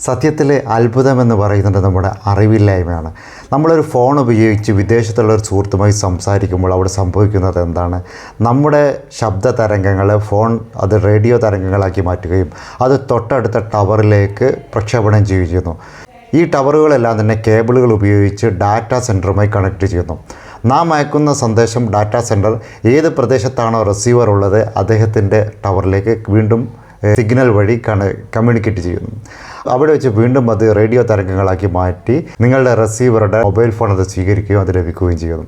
സത്യത്തിൽ അത്ഭുതമെന്ന് പറയുന്നത് നമ്മുടെ അറിവില്ലായ്മയാണ്. നമ്മളൊരു ഫോൺ ഉപയോഗിച്ച് വിദേശത്തുള്ള ഒരു സുഹൃത്തുമായി സംസാരിക്കുമ്പോൾ അവിടെ സംഭവിക്കുന്നത് എന്താണ്? നമ്മുടെ ശബ്ദ തരംഗങ്ങൾ ഫോൺ അത് റേഡിയോ തരംഗങ്ങളാക്കി മാറ്റുകയും അത് തൊട്ടടുത്ത ടവറിലേക്ക് പ്രക്ഷേപണം ചെയ്യുന്നു. ഈ ടവറുകളെല്ലാം തന്നെ കേബിളുകൾ ഉപയോഗിച്ച് ഡാറ്റാ സെന്ററുമായി കണക്ട് ചെയ്യുന്നു. നാം അയക്കുന്ന സന്ദേശം ഡാറ്റാ സെന്റർ ഏത് പ്രദേശത്താണോ റിസീവർ ഉള്ളത് അദ്ദേഹത്തിന്റെ ടവറിലേക്ക് വീണ്ടും സിഗ്നൽ വഴി കണ കമ്മ്യൂണിക്കേറ്റ് ചെയ്യുന്നു. അവിടെ വെച്ച് വീണ്ടും അത് റേഡിയോ തരംഗങ്ങളാക്കി മാറ്റി നിങ്ങളുടെ റിസീവറുടെ മൊബൈൽ ഫോൺ അത് സ്വീകരിക്കുകയും അത് ലഭിക്കുകയും ചെയ്യുന്നു.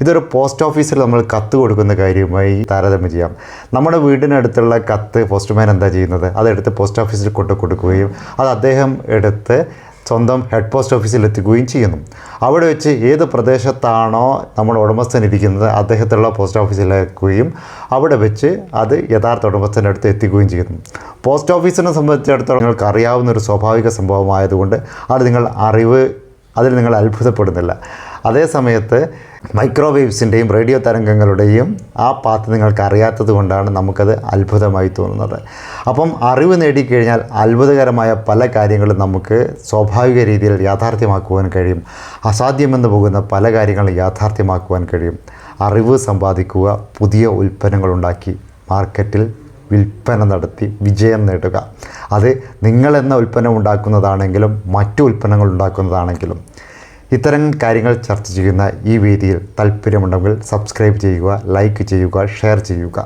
ഇതൊരു പോസ്റ്റ് ഓഫീസിൽ നമ്മൾ കത്ത് കൊടുക്കുന്ന കാര്യവുമായി താരതമ്യം ചെയ്യാം. നമ്മുടെ വീടിനടുത്തുള്ള കത്ത് പോസ്റ്റ്മാൻ എന്താ ചെയ്യുന്നത്? അതെടുത്ത് പോസ്റ്റ് ഓഫീസിൽ കൊണ്ടു കൊടുക്കുകയും അത് അദ്ദേഹം എടുത്ത് സ്വന്തം ഹെഡ് പോസ്റ്റ് ഓഫീസിൽ എത്തിക്കുകയും ചെയ്യുന്നു. അവിടെ വെച്ച് ഏത് പ്രദേശത്താണോ നമ്മൾ ഉടമസ്ഥൻ ഇരിക്കുന്നത് അദ്ദേഹത്തുള്ള പോസ്റ്റ് ഓഫീസിലേക്കുകയും അവിടെ വെച്ച് അത് യഥാർത്ഥ ഉടമസ്ഥന്റെ അടുത്ത് എത്തിക്കുകയും ചെയ്യുന്നു. പോസ്റ്റ് ഓഫീസിനെ സംബന്ധിച്ചിടത്തോളം നിങ്ങൾക്ക് അറിയാവുന്ന ഒരു സ്വാഭാവിക സംഭവമായതുകൊണ്ട് അത് നിങ്ങൾ അറിവ് അതിൽ നിങ്ങൾ അത്ഭുതപ്പെടുന്നില്ല. അതേ സമയത്ത് മൈക്രോവേവ്സിന്റെയും റേഡിയോ തരംഗങ്ങളുടെയും ആ പാത്ത് നിങ്ങൾക്ക് അറിയാത്തത് കൊണ്ടാണ് നമുക്കത് അത്ഭുതമായി തോന്നുന്നത്. അപ്പം അറിവ് നേടിക്കഴിഞ്ഞാൽ അത്ഭുതകരമായ പല കാര്യങ്ങളും നമുക്ക് സ്വാഭാവിക രീതിയിൽ യാഥാർത്ഥ്യമാക്കുവാൻ കഴിയും. അസാധ്യമെന്ന് പോകുന്ന പല കാര്യങ്ങളും യാഥാർത്ഥ്യമാക്കുവാൻ കഴിയും. അറിവ് സമ്പാദിക്കുക പുതിയ ഉൽപ്പന്നങ്ങളുണ്ടാക്കി മാർക്കറ്റിൽ വിൽപ്പന നടത്തി വിജയം നേടുക. അത് നിങ്ങളെന്ന ഉൽപ്പന്നം ഉണ്ടാക്കുന്നതാണെങ്കിലും മറ്റു ഉൽപ്പന്നങ്ങൾ ഉണ്ടാക്കുന്നതാണെങ്കിലും ഇത്തരം കാര്യങ്ങൾ ചർച്ച ചെയ്യുന്ന ഈ വേദിയിൽ താല്പര്യമുണ്ടെങ്കിൽ സബ്സ്ക്രൈബ് ചെയ്യുക ലൈക്ക് ചെയ്യുക ഷെയർ ചെയ്യുക.